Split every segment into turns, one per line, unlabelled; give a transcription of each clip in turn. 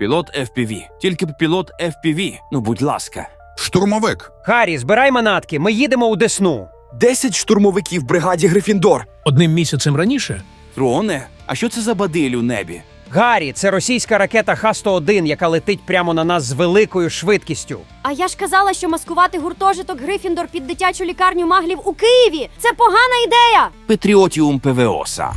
Пілот FPV. Тільки б пілот FPV. Ну, будь ласка.
Штурмовик.
Гаррі, збирай манатки, ми їдемо у Десну.
Десять штурмовиків в бригаді Грифіндор.
Одним місяцем раніше
Троне, а що це за бадиль у небі?
Гаррі, це російська ракета Х-101, яка летить прямо на нас з великою швидкістю.
А я ж казала, що маскувати гуртожиток Грифіндор під дитячу лікарню маглів у Києві це погана ідея.
Петріотіум ПВОСа.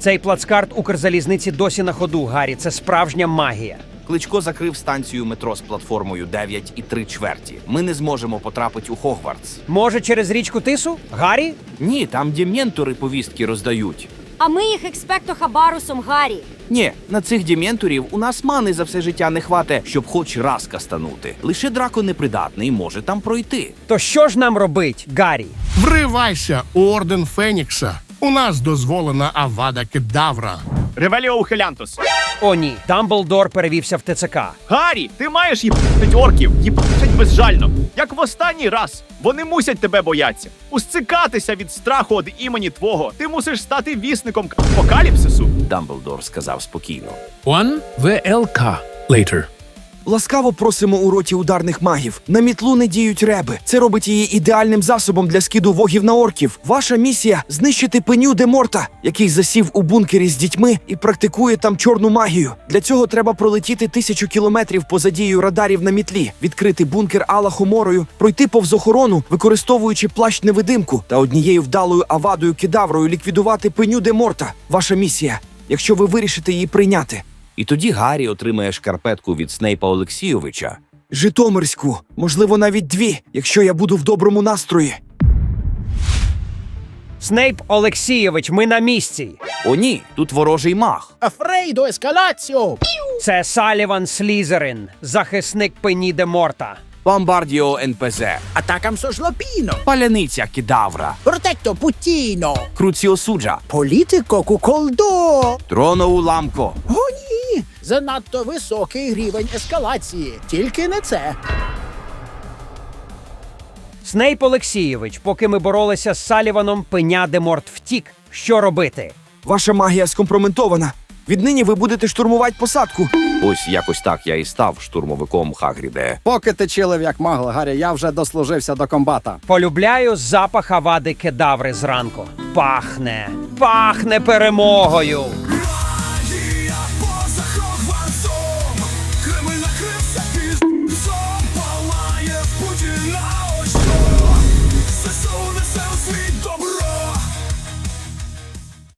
Цей плацкарт Укрзалізниці досі на ходу, Гаррі. Це справжня магія.
Кличко закрив станцію метро з платформою 9 і 3 чверті. Ми не зможемо потрапити у Хогвартс.
Може, через річку Тису? Гаррі?
Ні, там дем'єнтори повістки роздають.
А ми їх експекто хабарусом, Гаррі.
Ні, на цих дем'єнторів у нас мани за все життя не хвате, щоб хоч раз кастанути. Лише драко непридатний може там пройти.
То що ж нам робить, Гаррі?
Вривайся у орден Фенікса. У нас дозволена авада кедавра.
Ревеліо Ухилянтус.
О, ні. Дамблдор перевівся в ТЦК.
Гаррі, ти маєш їбать орків, їбать безжально. Як в останній раз. Вони мусять тебе бояться. Усцикатися від страху від імені твого. Ти мусиш стати вісником апокаліпсису.
Дамблдор сказав спокійно.
One VLK later.
Ласкаво просимо у роті ударних магів. На мітлу не діють реби. Це робить її ідеальним засобом для скиду вогів на орків. Ваша місія знищити пеню де Морта, який засів у бункері з дітьми і практикує там чорну магію. Для цього треба пролетіти тисячу кілометрів поза дією радарів на мітлі, відкрити бункер Алахоморою, пройти повз охорону, використовуючи плащ невидимку та однією вдалою авадою кедаврою ліквідувати пеню де Морта. Ваша місія, якщо ви вирішите її прийняти.
І тоді Гаррі отримає шкарпетку від Снейпа Олексійовича.
Житомирську, можливо, навіть дві, якщо я буду в доброму настрої.
Снейп Олексійович, ми на місці.
О, ні, тут ворожий мах.
Афрейдо ескалаціо!
Це Саліван Слізерин, захисник пені де Морта.
Бомбардіо НПЗ.
Атакам сошлопіно,
Паляниця кедавра.
протекто путіно,
Круціосуджа.
політико куколдо.
Троноуламко.
О, ні! Занадто високий рівень ескалації. Тільки не це.
Снейп Олексійович, поки ми боролися з Саліваном, пеня де Морт втік. Що робити?
Ваша магія скомпрометована. Віднині ви будете штурмувати посадку.
Ось якось так я і став штурмовиком Хагріде.
Поки ти чилив як магл, Гаррі, я вже дослужився до комбата.
Полюбляю запах авади кедаври зранку. Пахне, пахне перемогою.